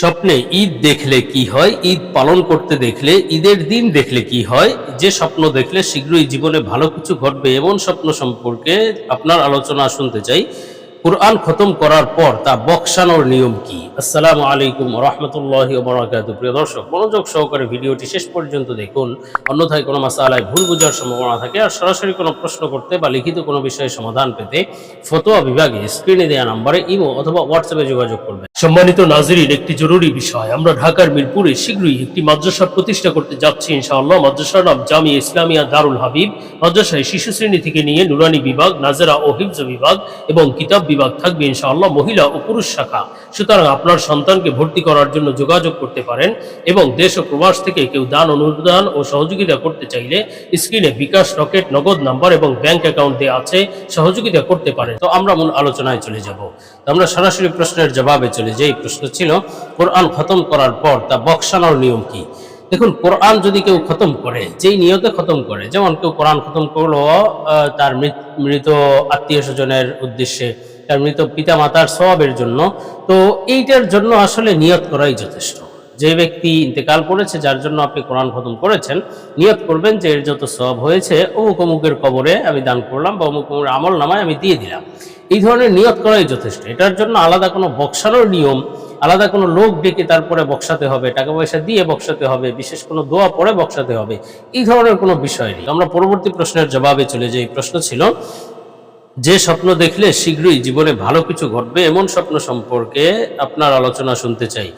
স্বপ্নে ঈদ দেখলে কি হয়? ঈদ পালন করতে দেখলে, ঈদের দিন দেখলে কি হয়? যে স্বপ্ন দেখলে শীঘ্রই জীবনে ভালো কিছু ঘটবে এমন স্বপ্ন সম্পর্কে আপনার আলোচনা শুনতে চাই। কোরআন খতম করার পর তা বকশানোর নিয়ম কি? আসসালামু আলাইকুম রহমতুল্লাহ বরাকাত প্রিয় দর্শক, মনোযোগ সহকারে ভিডিওটি শেষ পর্যন্ত দেখুন। অন্যথায় কোনো মাসালায় ভুল বোঝার সম্ভাবনা থাকে আর সরাসরি কোনো প্রশ্ন করতে বা লিখিত কোনো বিষয়ে সমাধান পেতে ফতোয়া বিভাগে স্ক্রিনে দেওয়া নম্বরে ইমো অথবা হোয়াটসঅ্যাপে যোগাযোগ করবেন। সম্মানিত নাজরিন, একটি জরুরি বিষয়। আমরা ঢাকার মিরপুরে শীঘ্রই একটি মাদ্রাসা প্রতিষ্ঠা করতে যাচ্ছি ইনশাআল্লাহ। মাদ্রাসার নাম জামি ইসলামিয়া দারুল হাবিব। মাদ্রাসায় শিশু শ্রেণি থেকে নিয়ে নুরানি বিভাগ, নাজেরা ও হিফজ বিভাগ এবং কিতাব বিভাগ থাকবে ইনশাআল্লাহ মহিলা ও পুরুষ শাখা। সুতরাং আপনার সন্তানকে ভর্তি করার জন্য যোগাযোগ করতে পারেন এবং দেশ ও প্রবাস থেকে কেউ দান, অনুদান ও সহযোগিতা করতে চাইলে স্ক্রিনে বিকাশ রকেট, নগদ নাম্বার এবং ব্যাংক অ্যাকাউন্ট আছে, সহযোগিতা করতে পারেন। তো আমরা মূল আলোচনায় চলে যাব। আমরা সরাসরি প্রশ্নের জবাবে চলে যাই। প্রশ্ন ছিল, কোরআন খতম করার পর তা বক্সানোর নিয়ম কি? দেখুন, কোরআন যদি কেউ খতম করে, যেই নিয়তে খতম করে, যেমন কেউ কোরআন খতম করল তার মৃত আত্মীয় স্বজনের উদ্দেশ্যে তার মৃত পিতা মাতার স্বভাবের জন্য। তো এইটার জন্য আসলে নিয়ত করাই যথেষ্ট। যে ব্যক্তি ইন্তেকাল করেছে, যার জন্য আপনি কোরআন খতম করেছেন, নিয়ত করবেন যে এর যত সব হয়েছে, অমুক অমুকের কবরে আমি দান করলাম বা অমুক অমুক আমল নামায় আমি দিয়ে দিলাম। এই ধরনের নিয়ত করাই যথেষ্ট। এটার জন্য আলাদা কোনো বক্সানোর নিয়ম, আলাদা কোনো লোক ডেকে তারপরে বক্সাতে হবে, টাকা পয়সা দিয়ে বক্সাতে হবে, বিশেষ কোনো দোয়া পরে বক্সাতে হবে, এই ধরনের কোনো বিষয় নেই। আমরা পরবর্তী প্রশ্নের জবাবে চলে যাই। প্রশ্ন ছিল যে স্বপ্ন দেখলে শীঘ্রই জীবনে ভালো কিছু ঘটবে, এমন স্বপ্ন সম্পর্কে আপনার আলোচনা শুনতে চাই।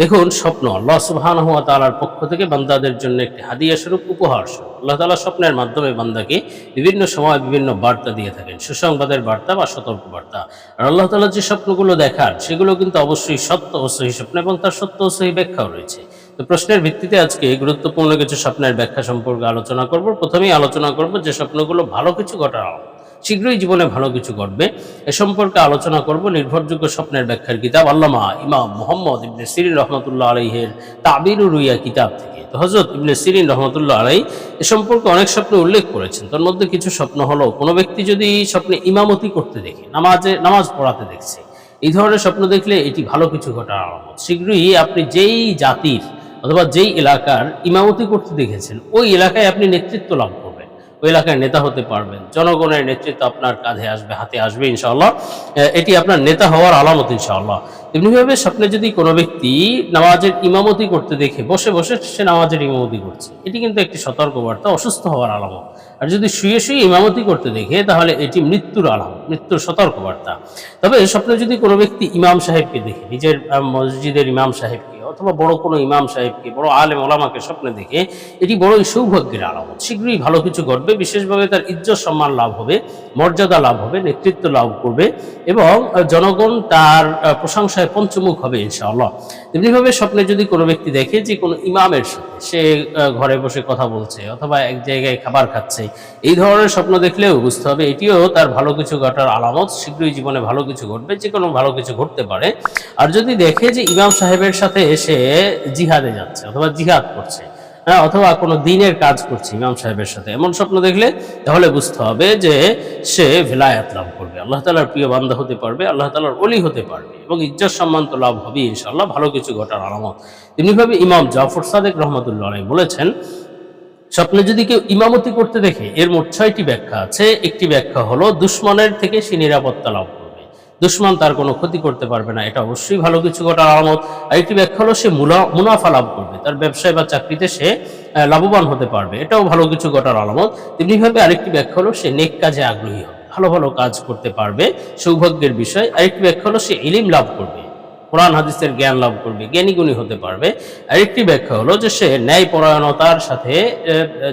দেখুন, স্বপ্ন, আল্লাহ হুয়া তালার পক্ষ থেকে বান্দাদের জন্য একটি হাদিয়া স্বরূপ, উপহার স্বরূপ। আল্লাহ তালা স্বপ্নের মাধ্যমে বান্দাকে বিভিন্ন সময় বিভিন্ন বার্তা দিয়ে থাকেন। সুসংবাদের বার্তা বা সতর্ক বার্তা আর আল্লাহ তালা যে স্বপ্নগুলো দেখান, সেগুলো কিন্তু অবশ্যই সত্য ও সহি স্বপ্ন এবং তার সত্য ও সহি ব্যাখ্যাও রয়েছে। তো প্রশ্নের ভিত্তিতে আজকে গুরুত্বপূর্ণ কিছু স্বপ্নের ব্যাখ্যা সম্পর্কে আলোচনা করব। প্রথমেই আলোচনা করব যে স্বপ্নগুলো ভালো কিছু আলামত। শীঘ্রই জীবনে ভালো কিছু ঘটবে। এ সম্পর্কে আলোচনা করব নির্ভরযোগ্য স্বপ্নের ব্যাখ্যার কিতাব আল্লামা ইমাম মোহাম্মদ ইবনে সিরিন রহমতুল্লাহ আলাইহের তাবির রুইয়া কিতাব থেকে। তো হজরত ইবনে সিরিন রহমতুল্লাহ আলাই এ সম্পর্কে অনেক স্বপ্ন উল্লেখ করেছেন। তার মধ্যে কিছু স্বপ্ন হলো, কোনো ব্যক্তি যদি স্বপ্নে ইমামতি করতে দেখে, নামাজে, নামাজ পড়াতে দেখছে, এই ধরনের স্বপ্ন দেখলে এটি ভালো কিছু ঘটার আলামত। শীঘ্রই আপনি যেই জাতির অথবা যেই এলাকার ইমামতি করতে দেখেছেন, ওই এলাকায় আপনি নেতৃত্ব লাভ ওই এলাকার নেতা হতে পারবেন। জনগণের নেতৃত্ব আপনার কাঁধে আসবে, হাতে আসবে, ইনশাআল্লাহ। এটি আপনার নেতা হওয়ার আলামত, ইনশাআল্লাহ। তেমনিভাবে স্বপ্নে যদি কোনো ব্যক্তি নামাজের ইমামতি করতে দেখে, বসে বসে সে নামাজের ইমামতি করছে, এটি কিন্তু একটি সতর্কবার্তা, অসুস্থ হওয়ার আলামত। আর যদি শুয়ে শুয়ে ইমামতি করতে দেখে, তাহলে এটি মৃত্যুর আলামত, মৃত্যুর সতর্কবার্তা। তবে স্বপ্নে যদি কোনো ব্যক্তি ইমাম সাহেবকে দেখে, নিজের মসজিদের ইমাম সাহেবকে অথবা বড় কোনো ইমাম সাহেবকে, বড় আলেম ওলামাকে স্বপ্নে দেখে এটি বড়ই সৌভাগ্যের আলামত শীঘ্রই ভালো কিছু ঘটবে, বিশেষভাবে তার ইজ্জত সম্মান লাভ হবে, মর্যাদা লাভ হবে, নেতৃত্ব লাভ করবে এবং জনগণ তার প্রশংসায় পঞ্চমুখ হবে ইনশাআল্লাহ। তেমনিভাবে স্বপ্নে যদি কোনো ব্যক্তি দেখে যে কোনো ইমামের সাথে সে ঘরে বসে কথা বলছে অথবা এক জায়গায় খাবার খাচ্ছে, এই ধরনের স্বপ্ন দেখলেও বুঝতে হবে এটিও তার ভালো কিছু ঘটার আলামত। শীঘ্রই জীবনে ভালো কিছু ঘটবে যে কোনো ভালো কিছু ঘটতে পারে। আর যদি দেখে যে ইমাম সাহেবের সাথে সে জিহাদে যাচ্ছে, অথবা জিহাদ করছে হ্যাঁ অথবা কোনো দিনের কাজ করছে ইমাম সাহেবের সাথে। এমন স্বপ্ন দেখলে তাহলে বুঝতে হবে যে সে ভেলায়াত লাভ করবে। আল্লাহ তালার প্রিয় বান্দা হতে পারবে, আল্লাহ তালার অলি হতে পারবে এবং ইজ্জত সম্মান তো লাভ হবে ইনশাল্লাহ ভালো কিছু ঘটার আলামত তেমনিভাবে ইমাম জাফর সাদেক রহমতুল্লাহ বলেছেন, স্বপ্নে যদি কেউ ইমামতি করতে দেখে, এর মোট ছয়টি ব্যাখ্যা আছে। একটি ব্যাখ্যা হলো, দুশ্মনের থেকে সে নিরাপত্তা লাভ করবে দুশ্মন তার কোনো ক্ষতি করতে পারবে না। এটা অবশ্যই ভালো কিছু ঘটার আলামত। আরেকটি ব্যাখ্যা হলো, সে মুনাফা লাভ করবে। তার ব্যবসায় বা চাকরিতে সে লাভবান হতে পারবে। এটাও ভালো কিছু ঘটার আলামত। তেমনিভাবে আরেকটি ব্যাখ্যা হলো, সে নেক কাজে আগ্রহী হবে। ভালো ভালো কাজ করতে পারবে। সৌভাগ্যের বিষয়। আরেকটি ব্যাখ্যা হলো, সে ইলিম লাভ করবে। কোরআন হাদিসের জ্ঞান লাভ করবে, জ্ঞানী গুণী হতে পারবে। আরেকটি ব্যাখ্যা হলো যে সে ন্যায় পরায়ণতার সাথে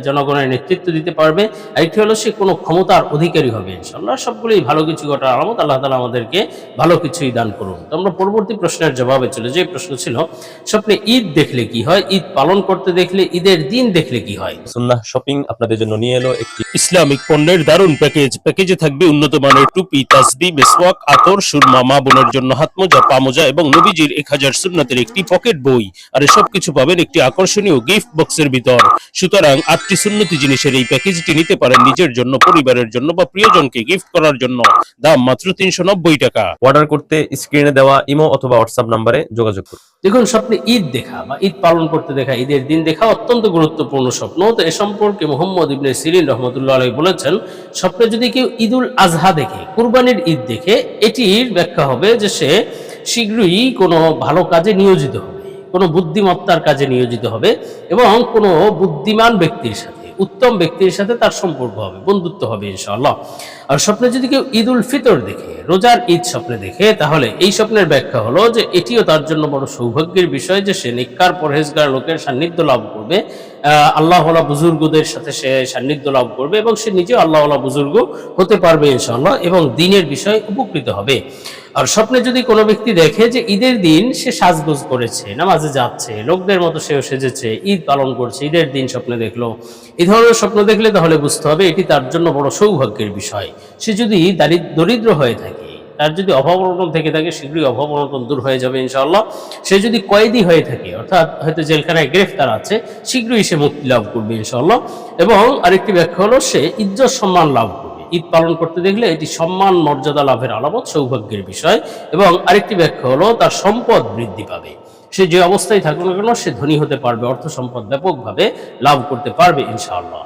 জনগণের নেতৃত্ব দিতে পারবে। আরেকটি হলো সে কোনো ক্ষমতার অধিকারী হবে ইনশাল্লাহ সবগুলোই ভালো কিছু ঘটার আলামত, আল্লাহ তালা আমাদেরকে ভালো কিছুই দান করুন। তো আমরা পরবর্তী প্রশ্নের জবাবে চলে যে প্রশ্ন ছিল, স্বপ্নে ঈদ দেখলে কি হয়? ঈদ পালন করতে দেখলে, ঈদের দিন দেখলে কি হয়? সুন্নাহ শপিং আপনাদের জন্য নিয়ে এলো একটি ইসলামিক পণ্যের দারুণ প্যাকেজ। প্যাকেজে থাকবে উন্নত মানের টুপি তাসবি মেসওয়াক, আতর, সুরমা, মা বোনের জন্য হাতমোজা, পামোজা এবং এবং নবীজির এক হাজার সুন্নাতের একটি পকেট বই। আর এসব কিছু পাবেন একটি আকর্ষণীয় গিফট বক্সের ভিতর। সুতরাং আটটি সুন্নতি জিনিসের এই প্যাকেজটি নিতে পারেন নিজের জন্য পরিবারের জন্য বা প্রিয়জনকে গিফট করার জন্য। দাম মাত্র তিনশো নব্বই টাকা। অর্ডার করতে স্ক্রিনে দেওয়া ইমো অথবা হোয়াটসঅ্যাপ নাম্বারে যোগাযোগ করুন। দেখুন স্বপ্নে ঈদ দেখা বা ঈদ পালন করতে দেখা ঈদের দিন দেখা অত্যন্ত গুরুত্বপূর্ণ স্বপ্ন। তো এ সম্পর্কে মোহাম্মদ ইবনে সিরিন রহমতুল্লাহ আলাই বলেছেন স্বপ্নে যদি কেউ ঈদুল আজহা দেখে কুরবানির ঈদ দেখে এটির ব্যাখ্যা হবে যে সে শীঘ্রই কোনো ভালো কাজে নিয়োজিত হবে, কোনো বুদ্ধিমত্তার কাজে নিয়োজিত হবে এবং কোনো বুদ্ধিমান ব্যক্তির সাথে, উত্তম ব্যক্তির সাথে তার সম্পর্ক হবে, বন্ধুত্ব হবে ইনশাআল্লাহ। আর স্বপ্নে যদি কেউ ঈদ উল ফিতর দেখে, রোজার ঈদ স্বপ্নে দেখে, তাহলে এই স্বপ্নের ব্যাখ্যা হলো যে এটিও তার জন্য বড় সৌভাগ্যের বিষয় যে সে নিকার পরহেজগার লোকের সান্নিধ্য লাভ করবে আল্লাহওয়ালা বুজুর্গদের সাথে সে সান্নিধ্য লাভ করবে এবং সে নিজেও আল্লাহওয়ালা বুজুর্গ হতে পারবে ইনশাআল্লাহ এবং দিনের বিষয় উপকৃত হবে। আর স্বপ্নে যদি কোনো ব্যক্তি দেখে যে ঈদের দিন সে সাজগোজ করেছে, নামাজে যাচ্ছে, লোকদের মতো সেও সেজেছে, ঈদ পালন করছে, ঈদের দিন স্বপ্নে দেখল, এই ধরনের স্বপ্ন দেখলে তাহলে বুঝতে হবে এটি তার জন্য বড় সৌভাগ্যের বিষয়। সে যদি দারিদ- দরিদ্র হয়ে থাকে, তার যদি অভাব অনটন থেকে থাকে, শীঘ্রই অভাব অনটন দূর হয়ে যাবে ইনশাআল্লাহ। সে যদি কয়েদি হয়ে থাকে, অর্থাৎ হয়তো জেলখানায় গ্রেফতার আছে, শীঘ্রই সে মুক্তি লাভ করবে ইনশাআল্লাহ। এবং আরেকটি ব্যাখ্যা হলো, সে ইজ্জত সম্মান লাভ ঈদ পালন করতে দেখলে এটি সম্মান, মর্যাদা লাভের আলামত, সৌভাগ্যের বিষয় এবং আরেকটি ব্যাখ্যা হলো, তার সম্পদ বৃদ্ধি পাবে। সে যে অবস্থায় থাকুক না কেন, সে ধনী হতে পারবে, অর্থ সম্পদ ব্যাপকভাবে লাভ করতে পারবে, ইনশাআল্লাহ।